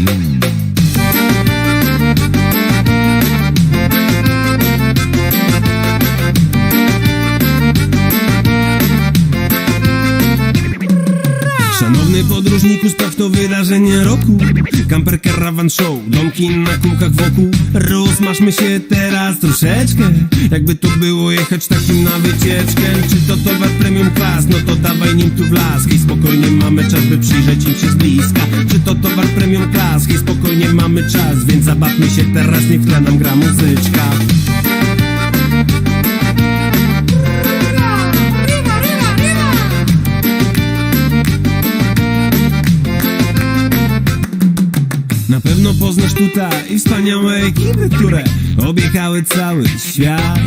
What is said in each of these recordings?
Mm. Podróżniku, spraw to wydarzenie roku. Camper Caravan Show, domki na kółkach wokół. Rozmaszmy się teraz troszeczkę. Jakby to było jechać takim na wycieczkę. Czy to towar premium class, no to dawaj nim tu wlask I spokojnie mamy czas, by przyjrzeć im się z bliska. Czy to towar premium class, i spokojnie mamy czas Więc zabawmy się teraz, niech tle nam gra muzyczka pewno poznasz tutaj wspaniałe ekipy, które obiegały cały świat.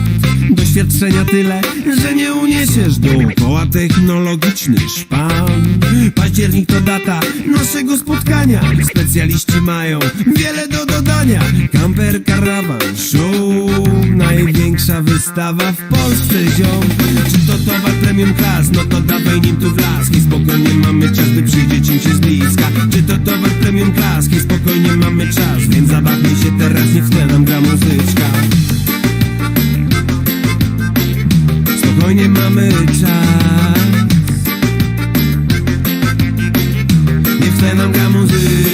Doświadczenia tyle, że nie uniesiesz dookoła technologiczny szpan. Październik to data naszego spotkania. Specjaliści mają wiele do dodania. Camper Caravan Show, największa wystawa w Polsce, ziom. Czy to towar premium class? No to dawaj nim tu wlask i spokojnie mamy czas, by przyjrzeć im się z bliska. Czy to towar premium class? I spokojnie mamy czas, więc zabawmy się teraz, niech w tle nam gra muzyczka. Spokojnie mamy czas. Niech w tle nam gra muzyczka.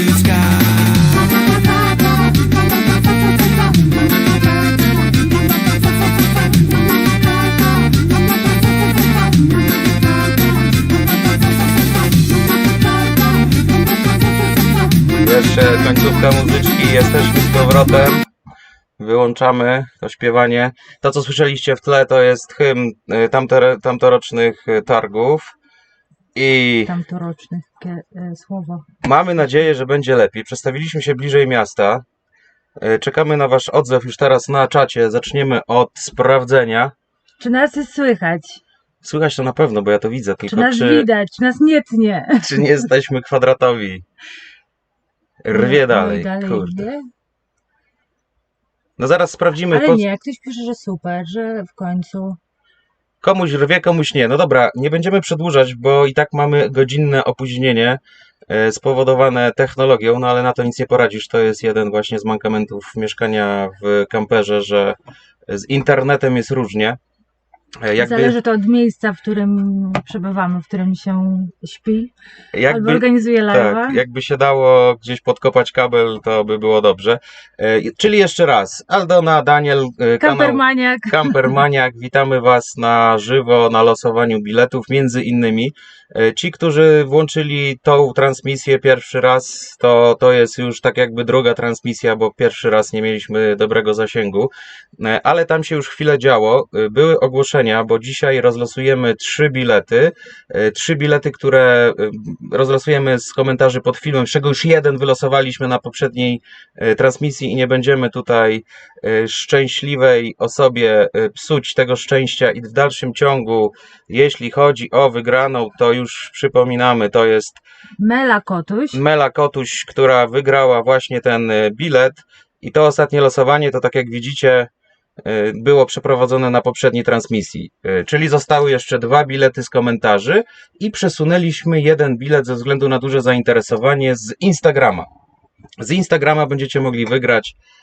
Jeszcze końcówka muzyczki, jesteśmy z powrotem. Wyłączamy to śpiewanie. To, co słyszeliście w tle, to jest hymn y, tamtorocznych y, targów. I Tamtoroczne takie e, słowo. mamy nadzieję, że będzie lepiej. Przestawiliśmy się bliżej miasta. Y, Czekamy na Wasz odzew już teraz na czacie. Zaczniemy od sprawdzenia. Czy nas jest słychać? Słychać to na pewno, bo ja to widzę, Czy tylko nas czy, widać? Czy nas nie tnie? czy nie jesteśmy kwadratowi. Rwie dalej, dalej kurde. No zaraz sprawdzimy. Ale po- nie, ktoś pisze, że super, że w końcu. Komuś rwie, komuś nie. No dobra, nie będziemy przedłużać, bo i tak mamy godzinne opóźnienie e, spowodowane technologią, no ale na to nic nie poradzisz. To jest jeden właśnie z mankamentów mieszkania w kamperze, że z internetem jest różnie. E, Jakby, Zależy to od miejsca, w którym przebywamy, w którym się śpi. Albo jakby, organizuje live'a. tak, jakby się dało gdzieś podkopać kabel, to by było dobrze. E, Czyli jeszcze raz, Aldona, Daniel, e, Kampermaniak. Kampermaniak, witamy Was na żywo na losowaniu biletów, między innymi. E, Ci, którzy włączyli tą transmisję pierwszy raz, to, to jest już tak jakby druga transmisja, bo pierwszy raz nie mieliśmy dobrego zasięgu, E, ale tam się już chwilę działo. E, Były ogłoszenia, bo dzisiaj rozlosujemy trzy bilety. Trzy bilety, które rozlosujemy z komentarzy pod filmem, z czego już jeden wylosowaliśmy na poprzedniej transmisji i nie będziemy tutaj szczęśliwej osobie e, psuć tego szczęścia i w dalszym ciągu, jeśli chodzi o wygraną, to już przypominamy, to jest Mela Kotuś. Mela Kotuś, która wygrała właśnie ten e, bilet i to ostatnie losowanie, to tak jak widzicie, e, było przeprowadzone na poprzedniej transmisji. E, Czyli zostały jeszcze dwa bilety z komentarzy i przesunęliśmy jeden bilet ze względu na duże zainteresowanie z Instagrama. Z Instagrama będziecie mogli wygrać e,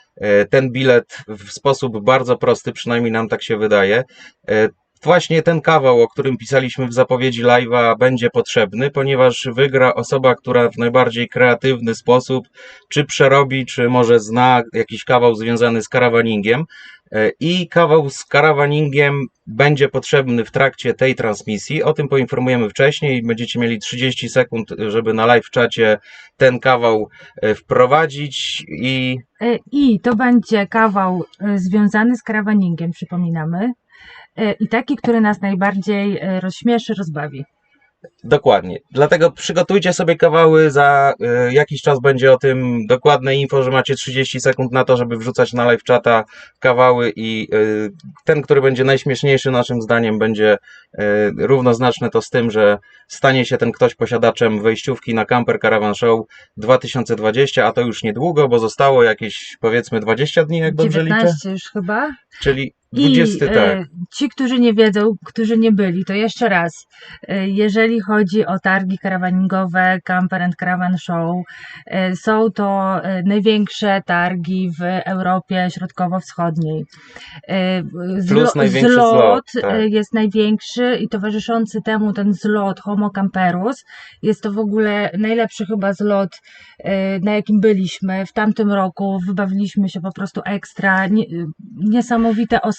ten bilet w sposób bardzo prosty, przynajmniej nam tak się wydaje. E, Właśnie ten kawał, o którym pisaliśmy w zapowiedzi live'a, będzie potrzebny, ponieważ wygra osoba, która w najbardziej kreatywny sposób, czy przerobi, czy może zna jakiś kawał związany z karawaningiem. E, I kawał z karawaningiem będzie potrzebny w trakcie tej transmisji. O tym poinformujemy wcześniej. Będziecie mieli 30 sekund, żeby na live czacie ten kawał e, wprowadzić i E, I to będzie kawał związany z karawaningiem, przypominamy. I taki, który nas najbardziej rozśmieszy, rozbawi. Dokładnie. Dlatego przygotujcie sobie kawały, za y, jakiś czas będzie o tym dokładne info, że macie 30 sekund na to, żeby wrzucać na live czata kawały i y, ten, który będzie najśmieszniejszy naszym zdaniem będzie y, równoznaczne to z tym, że stanie się ten ktoś posiadaczem wejściówki na Camper Caravan Show 2020, a to już niedługo, bo zostało jakieś powiedzmy 20 dni, jak dobrze liczę. 19 już chyba. Czyli 20, I tak. e, ci, którzy nie wiedzą, którzy nie byli, to jeszcze raz, e, jeżeli chodzi o targi karawaningowe, Camper and Caravan Show, e, są to największe targi w Europie Środkowo-Wschodniej. Plus największy zlot, tak. jest największy i towarzyszący temu ten zlot Homo Camperus. Jest to w ogóle najlepszy chyba zlot, na jakim byliśmy w tamtym roku. Wybawiliśmy się po prostu ekstra. Nie, niesamowite osoby,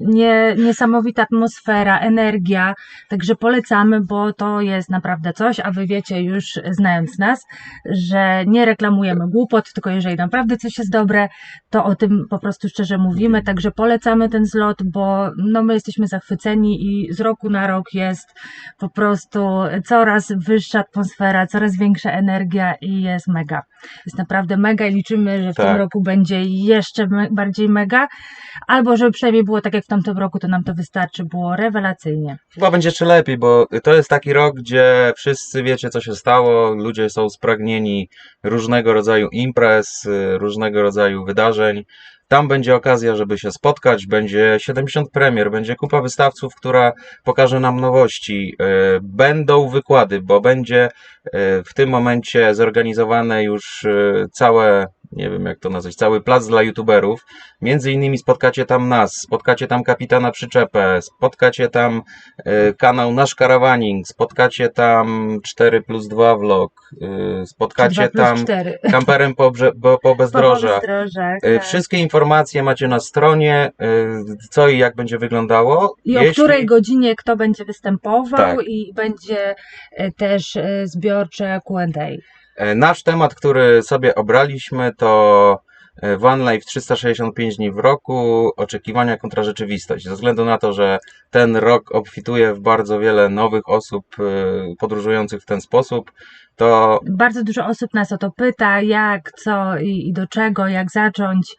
nie, niesamowita atmosfera, energia. Także polecamy, bo to jest naprawdę coś, a wy wiecie już znając nas, że nie reklamujemy głupot, tylko jeżeli naprawdę coś jest dobre, to o tym po prostu szczerze mówimy. Także polecamy ten zlot, bo no, my jesteśmy zachwyceni i z roku na rok jest po prostu coraz wyższa atmosfera, coraz większa energia i jest mega. Jest naprawdę mega i liczymy, że w Tak. tym roku będzie jeszcze me- bardziej mega, albo żeby przynajmniej było tak jak w tamtym roku, to nam to wystarczy, było rewelacyjnie. Chyba będzie jeszcze lepiej, bo to jest taki rok, gdzie wszyscy wiecie, co się stało. Ludzie są spragnieni różnego rodzaju imprez, y, różnego rodzaju wydarzeń. Tam będzie okazja, żeby się spotkać, będzie 70 premier, będzie kupa wystawców, która pokaże nam nowości. Y, Będą wykłady, bo będzie y, w tym momencie zorganizowane już y, całe, nie wiem jak to nazwać, cały plac dla youtuberów. Między innymi spotkacie tam nas, spotkacie tam kapitana przyczepę, spotkacie tam y, kanał Nasz Karawaning, spotkacie tam 4 plus 2 vlog, y, spotkacie tam cztery. kamperem po, po, po bezdrożach. Po bezdrożach, Y, tak. Wszystkie informacje macie na stronie, y, co i jak będzie wyglądało. I o Jeśli- której godzinie kto będzie występował Tak. i będzie e, też e, zbiorcze Q&A. E, Nasz temat, który sobie obraliśmy, to e, One Life 365 dni w roku, oczekiwania kontra rzeczywistość. Ze względu na to, że ten rok obfituje w bardzo wiele nowych osób e, podróżujących w ten sposób, to Bardzo dużo osób nas o to pyta, jak, co i, i do czego, jak zacząć,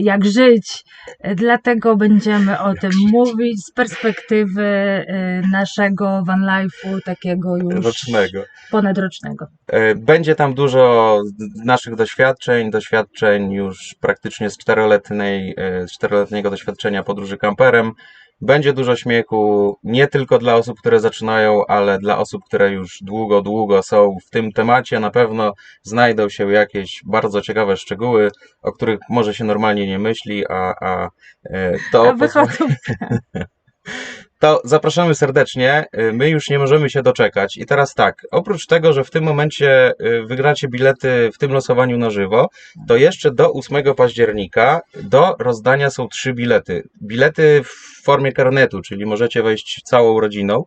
jak żyć. E, Dlatego będziemy o tym mówić z perspektywy e, naszego van life'u, takiego już rocznego. ponadrocznego. E, Będzie tam dużo naszych doświadczeń, doświadczeń już praktycznie z czteroletniej, e, z czteroletniego doświadczenia podróży kamperem. Będzie dużo śmiechu, nie tylko dla osób, które zaczynają, ale dla osób, które już długo, długo są w tym temacie. Na pewno znajdą się jakieś bardzo ciekawe szczegóły, o których może się normalnie nie myśli, a, a e, to A to zapraszamy serdecznie. Y, My już nie możemy się doczekać. I teraz tak, oprócz tego, że w tym momencie y, wygracie bilety w tym losowaniu na żywo, to jeszcze do 8 października do rozdania są trzy bilety. Bilety w formie karnetu, czyli możecie wejść całą rodziną.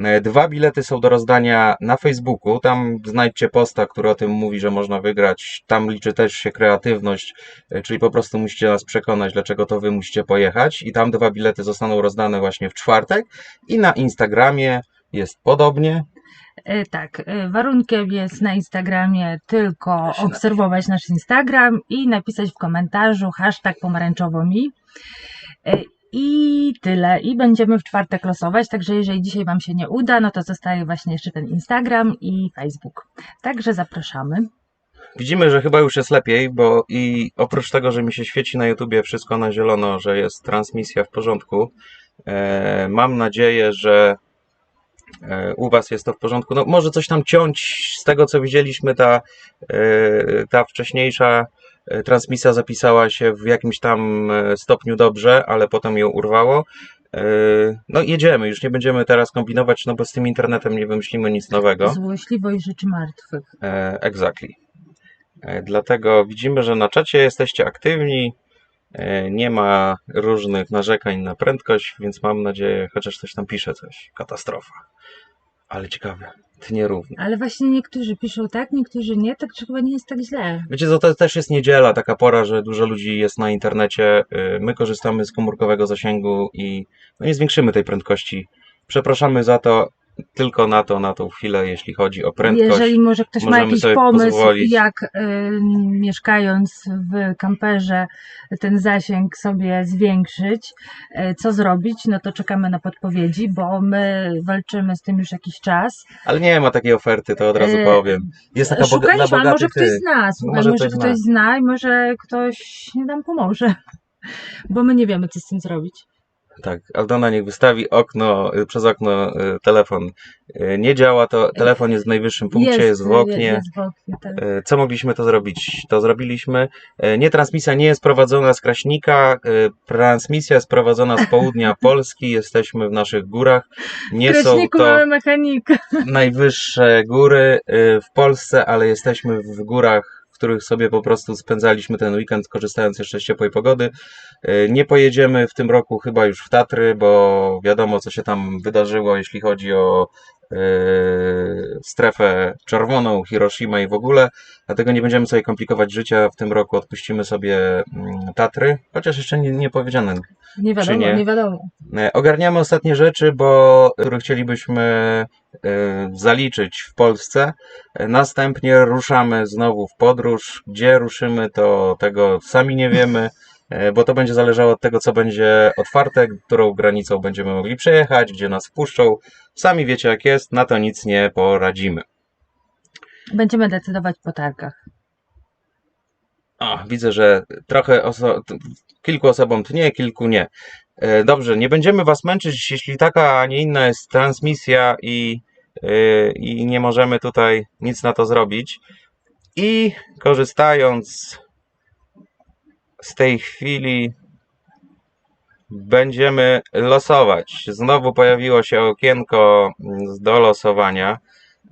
E, Dwa bilety są do rozdania na Facebooku. Tam znajdźcie posta, który o tym mówi, że można wygrać. Tam liczy też się kreatywność, e, czyli po prostu musicie nas przekonać, dlaczego to wy musicie pojechać. I tam dwa bilety zostaną rozdane właśnie w czwartek. I na Instagramie jest podobnie. E, Tak, warunkiem jest na Instagramie tylko obserwować nasz Instagram i napisać w komentarzu hashtag pomarańczowo mi. I tyle. I będziemy w czwartek losować, także jeżeli dzisiaj Wam się nie uda, no to zostaje właśnie jeszcze ten Instagram i Facebook. Także zapraszamy. Widzimy, że chyba już jest lepiej, bo i oprócz tego, że mi się świeci na YouTubie wszystko na zielono, że jest transmisja w porządku, e, mam nadzieję, że e, u Was jest to w porządku. No, może coś tam ciąć z tego, co widzieliśmy, ta, e, ta wcześniejsza transmisja zapisała się w jakimś tam e, stopniu dobrze, ale potem ją urwało. E, No jedziemy, już nie będziemy teraz kombinować, no bo z tym internetem nie wymyślimy nic nowego. Złośliwość rzeczy martwych. E, Exactly. E, Dlatego widzimy, że na czacie jesteście aktywni. e, Nie ma różnych narzekań na prędkość, więc mam nadzieję, chociaż ktoś tam pisze coś. Katastrofa. Ale ciekawe. Tnie równo. Ale właśnie niektórzy piszą tak, niektórzy nie, także chyba nie jest tak źle. Wiecie, to też jest niedziela, taka pora, że dużo ludzi jest na internecie. E, My korzystamy z komórkowego zasięgu i no nie zwiększymy tej prędkości. Przepraszamy za to. Tylko na to, na tą chwilę, jeśli chodzi o prędkość. Jeżeli może ktoś ma jakiś pomysł, pozwolić. jak y, mieszkając w kamperze ten zasięg sobie zwiększyć, y, co zrobić, no to czekamy na podpowiedzi, bo my walczymy z tym już jakiś czas. Ale nie ma takiej oferty, to od razu E, powiem. Jest taka boga- ale może ktoś słuchaj, Może może, ktoś ktoś zna. zna i może ktoś nam pomoże. Bo my nie wiemy, co z tym zrobić. Tak, Aldona niech wystawi okno, y, przez okno y, telefon. Y, Nie działa to, telefon jest w najwyższym punkcie, jest, w oknie. Jest w oknie, tak. Co mogliśmy to zrobić? To zrobiliśmy. Nie, transmisja nie jest prowadzona z Kraśnika. Transmisja jest prowadzona z południa Polski. Jesteśmy w naszych górach. Nie są Kraśniku to najwyższe góry w Polsce, ale jesteśmy w górach, w których sobie po prostu spędzaliśmy ten weekend, korzystając jeszcze z ciepłej pogody. E, Nie pojedziemy w tym roku chyba już w Tatry, bo wiadomo, co się tam wydarzyło, jeśli chodzi o strefę czerwoną, Hiroshima i w ogóle. Dlatego nie będziemy sobie komplikować życia. W tym roku odpuścimy sobie mm, Tatry, chociaż jeszcze nie, nie powiedziane. Nie wiadomo, nie? nie? wiadomo. E, Ogarniamy ostatnie rzeczy, bo które chcielibyśmy e, zaliczyć w Polsce. E, Następnie ruszamy znowu w podróż. Gdzie ruszymy, to tego sami nie wiemy, bo to będzie zależało od tego, co będzie otwarte, którą granicą będziemy mogli przejechać, gdzie nas wpuszczą. Sami wiecie, jak jest, na to nic nie poradzimy. Będziemy decydować po targach. O, widzę, że trochę oso- kilku osobom tnie, kilku nie. E, Dobrze, nie będziemy Was męczyć, jeśli taka, a nie inna jest transmisja i, e, i nie możemy tutaj nic na to zrobić. I korzystając z tej chwili, będziemy losować. Znowu pojawiło się okienko do losowania.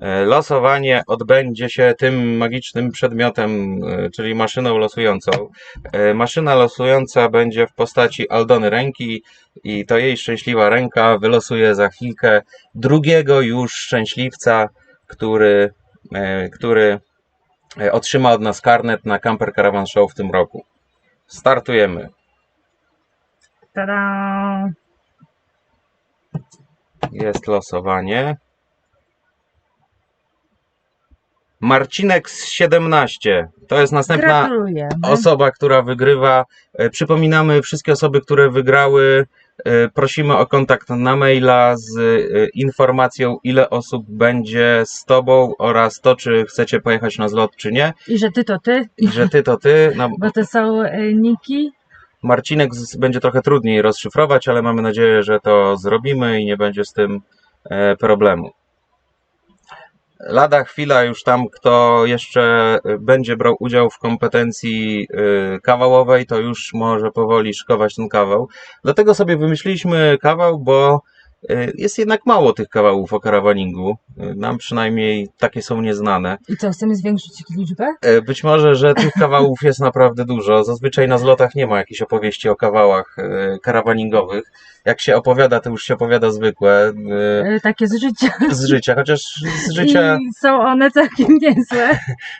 E, Losowanie odbędzie się tym magicznym przedmiotem, e, czyli maszyną losującą. E, Maszyna losująca będzie w postaci Aldony ręki i to jej szczęśliwa ręka wylosuje za chwilkę drugiego już szczęśliwca, który, który otrzyma od nas karnet na Camper Caravan Show w tym roku. Startujemy. Tada! Jest losowanie. Marcinek z 17. To jest następna Gratulujemy. osoba, która wygrywa. E, Przypominamy wszystkie osoby, które wygrały. e, Prosimy o kontakt na maila z e, informacją, ile osób będzie z Tobą oraz to, czy chcecie pojechać na zlot, czy nie. I że ty to ty, I że Ty to Ty. No, bo to są niki. Marcinek z- będzie trochę trudniej rozszyfrować, ale mamy nadzieję, że to zrobimy i nie będzie z tym problemu. Lada chwila już tam, kto jeszcze e, będzie brał udział w kompetencji e, kawałowej, to już może powoli szykować ten kawał. Dlatego sobie wymyśliliśmy kawał, bo jest jednak mało tych kawałów o karawaningu. E, Nam przynajmniej takie są nieznane. I co, chcemy zwiększyć ich liczbę? E, Być może, że tych kawałów jest naprawdę dużo. Zazwyczaj na zlotach nie ma jakichś opowieści o kawałach e, karawaningowych. Jak się opowiada, to już się opowiada zwykłe e, E, takie z życia. z życia, chociaż z życia, I są one całkiem niezłe.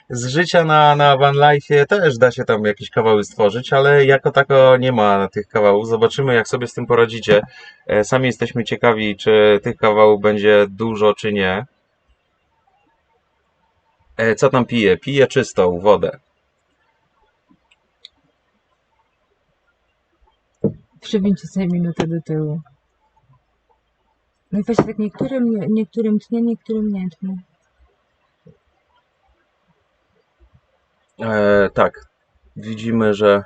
z życia na, na van life'ie też da się tam jakieś kawały stworzyć, ale jako tako nie ma tych kawałów. Zobaczymy, jak sobie z tym poradzicie. E, Sami jesteśmy ciekawi, czy tych kawałów będzie dużo, czy nie. E, Co tam pije? Pije czystą wodę. Przywincie sobie minutę do tyłu. No i właśnie tak niektórym, niektórym tnie, niektórym nie tnie. E, tak, widzimy, że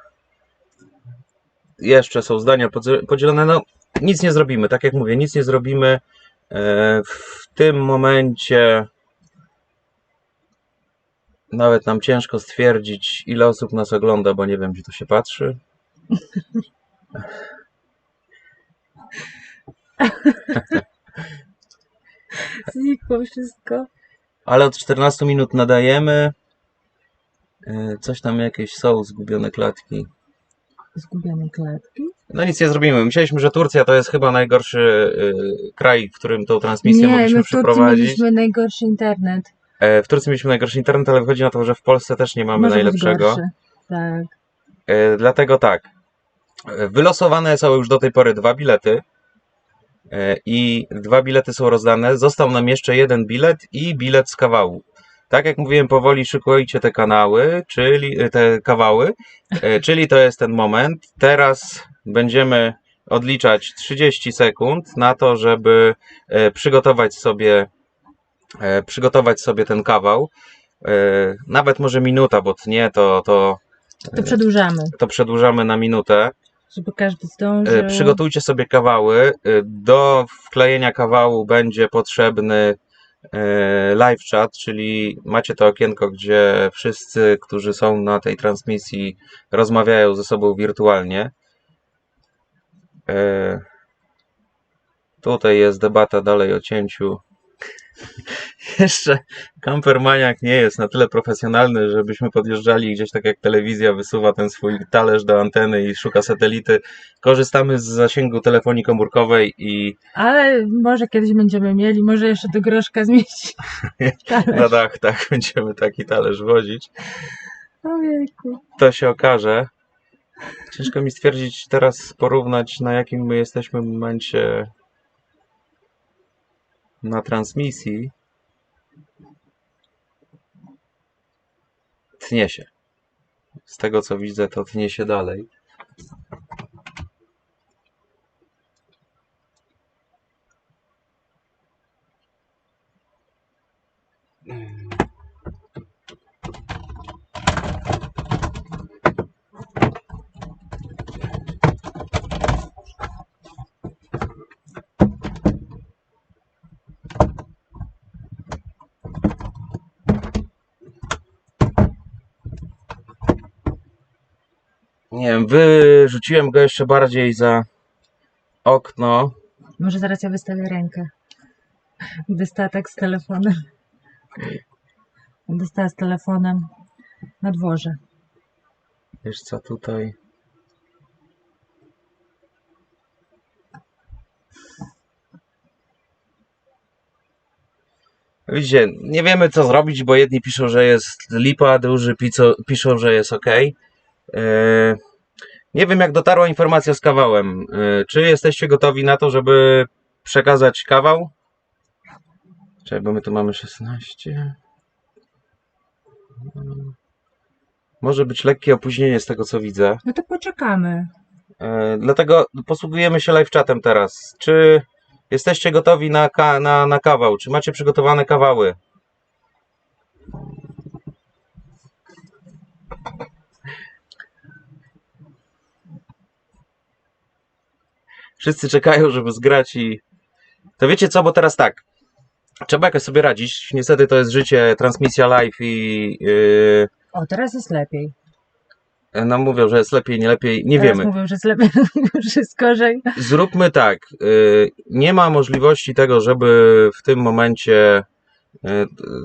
jeszcze są zdania podz- podzielone. No, nic nie zrobimy, tak jak mówię, nic nie zrobimy. E, w tym momencie nawet nam ciężko stwierdzić, ile osób nas ogląda, bo nie wiem, gdzie to się patrzy. Znikło wszystko. Ale od 14 minut nadajemy. E, coś tam jakieś są zgubione klatki. Zgubione klatki? No nic nie zrobimy. Myśleliśmy, że Turcja to jest chyba najgorszy y, kraj, w którym tą transmisję Nie, mogliśmy my w Turcji przeprowadzić. mieliśmy najgorszy internet. E, w Turcji mieliśmy najgorszy internet, ale wychodzi na to, że w Polsce też nie mamy Może być najlepszego. gorszy. Tak. E, dlatego tak. E, Wylosowane są już do tej pory dwa bilety. E, I dwa bilety są rozdane. Został nam jeszcze jeden bilet i bilet z kawału. Tak jak mówiłem, powoli szykujcie te kanały, czyli e, te kawały, e, czyli to jest ten moment. Teraz będziemy odliczać 30 sekund na to, żeby e, przygotować sobie e, przygotować sobie ten kawał. E, Nawet może minuta, bo tnie to, to To przedłużamy. to przedłużamy na minutę. żeby każdy zdążył. Przygotujcie sobie kawały. Do wklejenia kawału będzie potrzebny live chat, czyli macie to okienko, gdzie wszyscy, którzy są na tej transmisji, rozmawiają ze sobą wirtualnie. E, Tutaj jest debata dalej o cięciu. Jeszcze Campermaniak nie jest na tyle profesjonalny, żebyśmy podjeżdżali gdzieś tak jak telewizja wysuwa ten swój talerz do anteny i szuka satelity. Korzystamy z zasięgu telefonii komórkowej i Ale może kiedyś będziemy mieli, może jeszcze do groszka zmieści. na dach tak będziemy taki talerz wozić. Ojejku. To się okaże. Ciężko mi stwierdzić teraz, porównać na jakim my jesteśmy momencie na transmisji. Tnie się. Z tego co widzę, to tnie się dalej. Nie wiem, wyrzuciłem go jeszcze bardziej za okno. Może zaraz ja wystawię rękę. Dostała tak z telefonem. Dostała z telefonem na dworze. Wiesz co tutaj? Widzicie, nie wiemy co zrobić, bo jedni piszą, że jest lipa, drudzy piszą, że jest ok. Nie wiem jak dotarła informacja z kawałem. E, Czy jesteście gotowi na to, żeby przekazać kawał? Czekaj, bo my tu mamy 16. Może być lekkie opóźnienie z tego co widzę. No to poczekamy. E, Dlatego posługujemy się live chatem teraz. Czy jesteście gotowi na, na, na kawał? Czy macie przygotowane kawały? Wszyscy czekają, żeby zgrać i... To wiecie co, bo teraz tak. Trzeba jakoś sobie radzić. Niestety to jest życie, transmisja live i... Yy, O, teraz jest lepiej. nam mówią, że jest lepiej, nie lepiej. Nie teraz wiemy. mówią, że jest lepiej, że jest gorzej. Zróbmy tak. y, Nie ma możliwości tego, żeby w tym momencie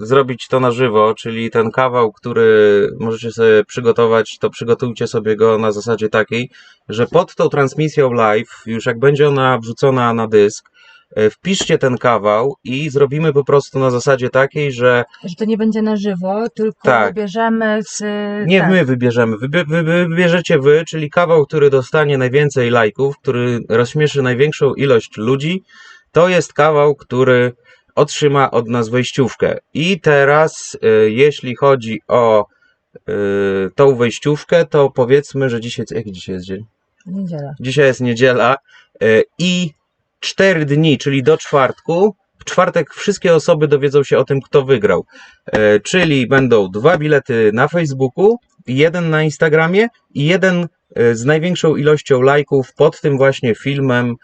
zrobić to na żywo, czyli ten kawał, który możecie sobie przygotować, to przygotujcie sobie go na zasadzie takiej, że pod tą transmisją live, już jak będzie ona wrzucona na dysk, y, wpiszcie ten kawał i zrobimy po prostu na zasadzie takiej, że Że to nie będzie na żywo, tylko Tak. wybierzemy z... Nie tak. my wybierzemy, Wybie- wy- wy- wybierzecie wy, czyli kawał, który dostanie najwięcej lajków, który rozśmieszy największą ilość ludzi, to jest kawał, który otrzyma od nas wejściówkę. I teraz, y, jeśli chodzi o y, tą wejściówkę, to powiedzmy, że dzisiaj, jaki dzisiaj jest dzień? Niedziela. Dzisiaj jest niedziela y, i cztery dni, czyli do czwartku. W czwartek wszystkie osoby dowiedzą się o tym, kto wygrał. Czyli będą dwa bilety na Facebooku, jeden na Instagramie i jeden z największą ilością lajków pod tym właśnie filmem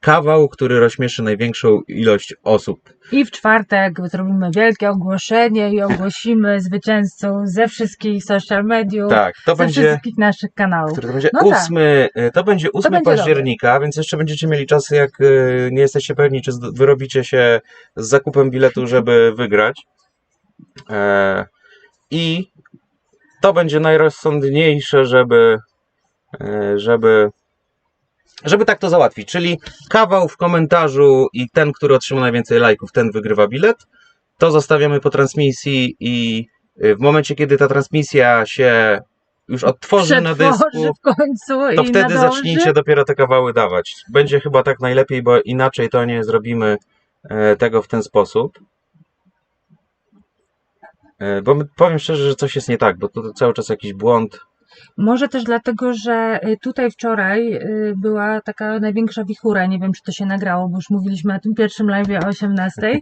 kawał, który rozśmieszy największą ilość osób. I w czwartek zrobimy wielkie ogłoszenie i ogłosimy zwycięzcą ze wszystkich social mediów, Tak, to ze będzie. wszystkich naszych kanałów. Który to będzie No tak. 8, e, to będzie 8 będzie października, więc jeszcze będziecie mieli czas, jak e, nie jesteście pewni, czy wyrobicie się z zakupem biletu, żeby wygrać. E, I to będzie najrozsądniejsze, żeby, e, żeby, żeby tak to załatwić. Czyli kawał w komentarzu i ten, który otrzyma najwięcej lajków, ten wygrywa bilet. To zostawiamy po transmisji i e, w momencie, kiedy ta transmisja się już odtworzy na dysku, w końcu to i wtedy nadąży. zacznijcie dopiero te kawały dawać. Będzie chyba tak najlepiej, bo inaczej to nie zrobimy e, tego w ten sposób. E, Bo powiem szczerze, że coś jest nie tak, bo tu cały czas jakiś błąd. Może też dlatego, że y, tutaj wczoraj y, była taka największa wichura. Nie wiem, czy to się nagrało, bo już mówiliśmy na tym pierwszym live o 18.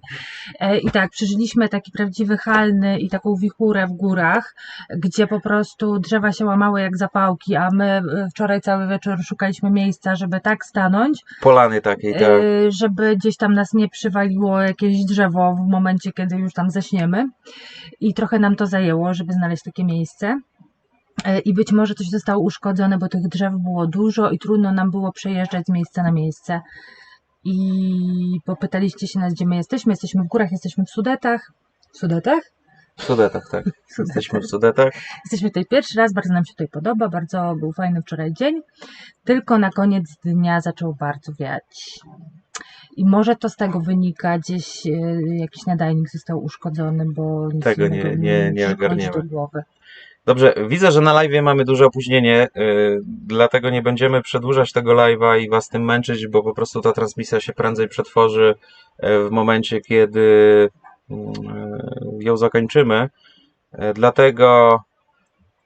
E, I tak, przeżyliśmy taki prawdziwy halny i taką wichurę w górach, gdzie po prostu drzewa się łamały jak zapałki, a my y, wczoraj cały wieczór szukaliśmy miejsca, żeby tak stanąć, Polany takiej, tak. żeby gdzieś tam nas nie przywaliło jakieś drzewo w momencie, kiedy już tam zaśniemy. I trochę nam to zajęło, żeby znaleźć takie miejsce. E, I być może coś zostało uszkodzone, bo tych drzew było dużo i trudno nam było przejeżdżać z miejsca na miejsce. I popytaliście się nas, gdzie my jesteśmy. Jesteśmy w górach, jesteśmy w Sudetach. W Sudetach? W Sudetach, tak. Jesteśmy w Sudetach. Jesteśmy tutaj pierwszy raz, bardzo nam się tutaj podoba, bardzo był fajny wczoraj dzień. Tylko na koniec dnia zaczął bardzo wiać. I może to z tego wynika, gdzieś e, jakiś nadajnik został uszkodzony, bo nic Tego nie- nie- nie przychodzi ogarniemy. do głowy. Dobrze, widzę, że na live mamy duże opóźnienie, yy, dlatego nie będziemy przedłużać tego live'a i was tym męczyć, bo po prostu ta transmisja się prędzej przetworzy yy, w momencie, kiedy yy, ją zakończymy. Yy, Dlatego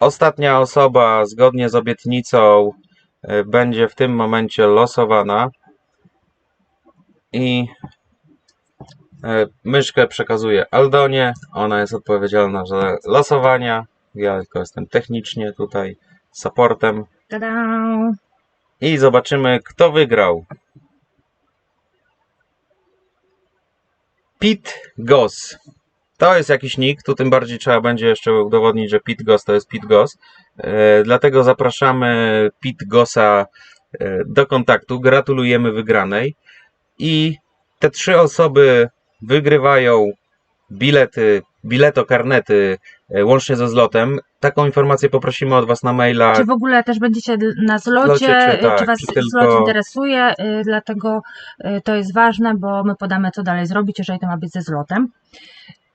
ostatnia osoba, zgodnie z obietnicą, będzie w tym momencie losowana i myszkę przekazuję Aldonie. Ona jest odpowiedzialna za losowania. Ja tylko jestem technicznie tutaj supportem Tada! i zobaczymy, kto wygrał. Pit Goss. To jest jakiś nick, tu tym bardziej trzeba będzie jeszcze udowodnić, że Pit Goss to jest Pit Goss. E, dlatego zapraszamy Pit Gossa e, do kontaktu. Gratulujemy wygranej. I te trzy osoby wygrywają bilety, bileto-karnety e, łącznie ze zlotem. Taką informację poprosimy od Was na maila. Czy w ogóle też będziecie na zlocie? Zlocie, czy y, tak, czy Was czy tylko- zlot interesuje? Y, Dlatego to jest ważne, bo my podamy, co dalej zrobić, jeżeli to ma być ze zlotem.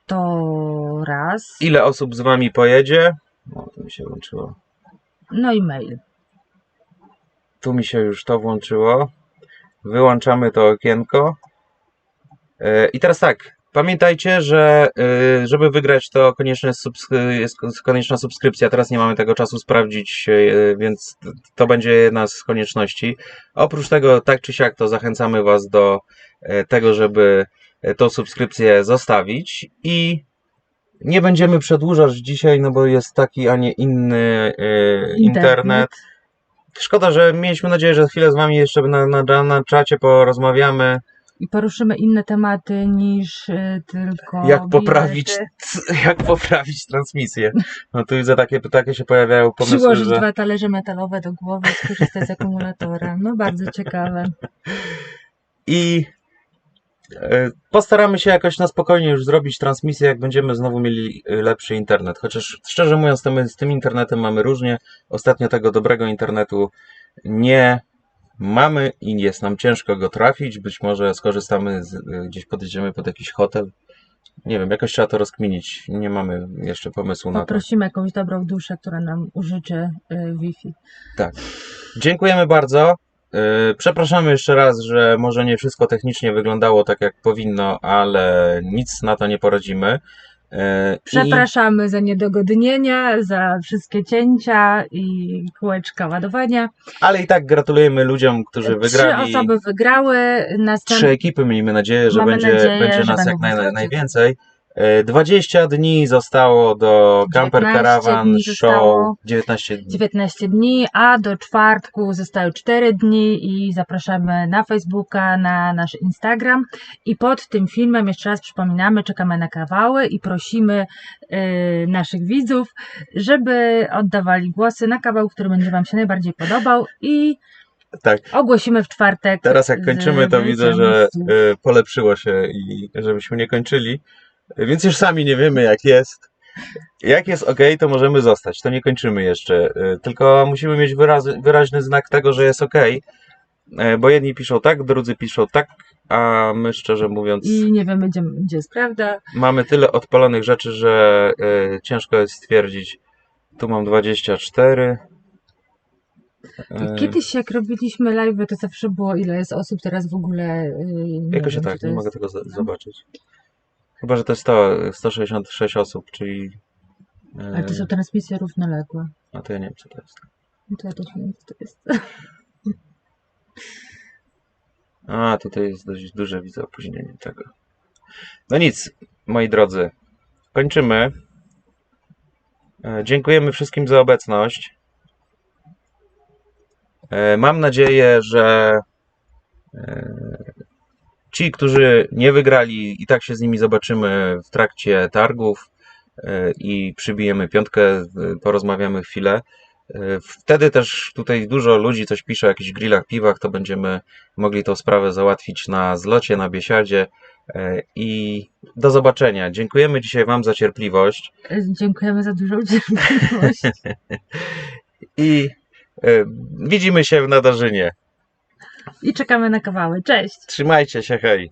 To raz. Ile osób z Wami pojedzie? O, tu mi się włączyło. No i mail. Tu mi się już to włączyło. Wyłączamy to okienko. E, I teraz tak. Pamiętajcie, że e, żeby wygrać, to konieczna jest, konieczna subskrypcja. Teraz nie mamy tego czasu sprawdzić, e, więc to będzie jedna z konieczności. Oprócz tego, tak czy siak, to zachęcamy Was do e, tego, żeby tą subskrypcję zostawić i nie będziemy przedłużać dzisiaj, no bo jest taki, a nie inny e, internet. Szkoda, że mieliśmy nadzieję, że chwilę z Wami jeszcze na, na, na czacie porozmawiamy. I poruszymy inne tematy niż y, tylko. Jak poprawić, bilety. jak poprawić transmisję. No tu widzę, takie, takie się pojawiają pomysły, Przyłożyć że dwa talerze metalowe do głowy, skorzystać z akumulatora. No bardzo ciekawe. i e, postaramy się jakoś na spokojnie już zrobić transmisję, jak będziemy znowu mieli e, lepszy internet. Chociaż szczerze mówiąc, to my z tym internetem mamy różnie. Ostatnio tego dobrego internetu nie mamy i jest nam ciężko go trafić. Być może skorzystamy, z, e, gdzieś podjedziemy pod jakiś hotel. Nie wiem, jakoś trzeba to rozkminić. Nie mamy jeszcze pomysłu na to. Poprosimy jakąś dobrą duszę, która nam użyczy y, Wi-Fi. Dziękujemy bardzo. Yy, Przepraszamy jeszcze raz, że może nie wszystko technicznie wyglądało tak jak powinno, ale nic na to nie poradzimy. Yy, i- Przepraszamy za niedogodnienia, za wszystkie cięcia i kółeczka ładowania. Ale i tak gratulujemy ludziom, którzy wygrali. Trzy osoby wygrały. Następ... Trzy ekipy, miejmy nadzieję, że Mamy będzie, nadzieję, będzie nas jak naj, najwięcej. Yy, 20 dni zostało do Camper 19 Caravan dni Show. zostało. 19 dni. 19 dni, a do czwartku zostały 4 dni i zapraszamy na Facebooka, na nasz Instagram. I pod tym filmem, jeszcze raz przypominamy, czekamy na kawały i prosimy y, naszych widzów, żeby oddawali głosy na kawał, który będzie Wam się najbardziej podobał i Tak. ogłosimy w czwartek. Teraz jak kończymy, to widzę, że y, polepszyło się i żebyśmy nie kończyli. Więc już sami nie wiemy jak jest. Jak jest ok, to możemy zostać. To nie kończymy jeszcze. Y, Tylko musimy mieć wyraźny znak tego, że jest ok. Bo jedni piszą tak, drudzy piszą tak, a my szczerze mówiąc I nie wiemy, gdzie, gdzie jest prawda. mamy tyle odpalonych rzeczy, że y, ciężko jest stwierdzić. Tu mam 24. Y, Kiedyś jak robiliśmy live, to zawsze było ile jest osób, teraz w ogóle. y, nie Jakoś wiem, tak, czy to nie jest- mogę tego za- zobaczyć. Chyba, że to jest to 166 osób, czyli Ale to są transmisje równoległe. A to ja nie wiem, co to jest. No To ja też nie wiem, co to jest. A, tutaj jest dość duże, widzę opóźnienie tego. No nic, moi drodzy, kończymy. E, Dziękujemy wszystkim za obecność. E, Mam nadzieję, że e, ci, którzy nie wygrali, i tak się z nimi zobaczymy w trakcie targów e, i przybijemy piątkę, e, porozmawiamy chwilę. E, Wtedy też tutaj dużo ludzi coś pisze o jakichś grillach, piwach, to będziemy mogli tą sprawę załatwić na zlocie, na biesiadzie. I do zobaczenia. Dziękujemy dzisiaj Wam za cierpliwość Dziękujemy za dużą cierpliwość. i widzimy się w nadarzynie. I czekamy na kawały. Cześć! Trzymajcie się, hej!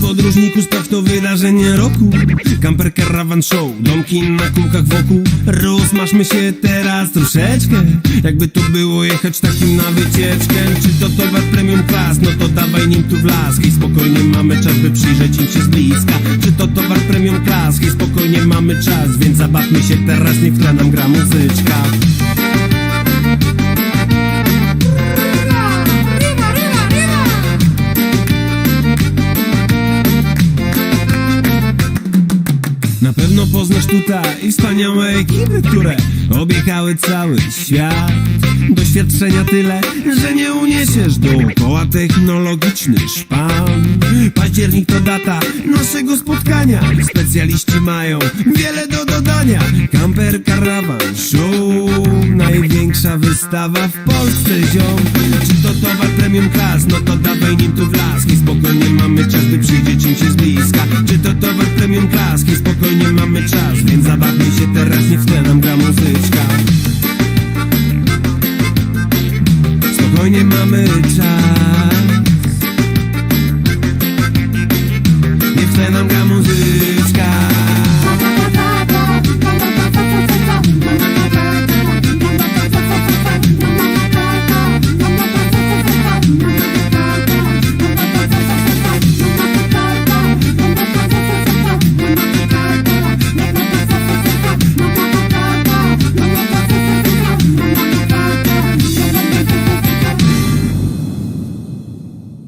Podróżniku, spraw to wydarzenie roku. Camper Caravan Show, domki na kółkach wokół. Rozmaszmy się teraz troszeczkę. Jakby to było jechać takim na wycieczkę. Czy to towar premium class, no to dawaj nim tu w las Hej, spokojnie mamy czas, by przyjrzeć im się z bliska. Czy to towar premium class, hej, spokojnie mamy czas Więc zabawmy się teraz, niech tle nam gra muzyczka Na pewno poznasz tutaj wspaniałe ekipy, które objechały cały świat. Doświadczenia tyle, że nie uniesiesz dookoła technologiczny szpan. Październik to data naszego spotkania. Specjaliści mają wiele do dodania. Camper Caravan Show, wystawa w Polsce, ziom. Czy to towar premium class? No to dawaj nim tu w las. I spokojnie mamy czas, by przyjrzeć im się z bliska. Czy to towar premium class? I spokojnie mamy czas, więc zabawmy się teraz,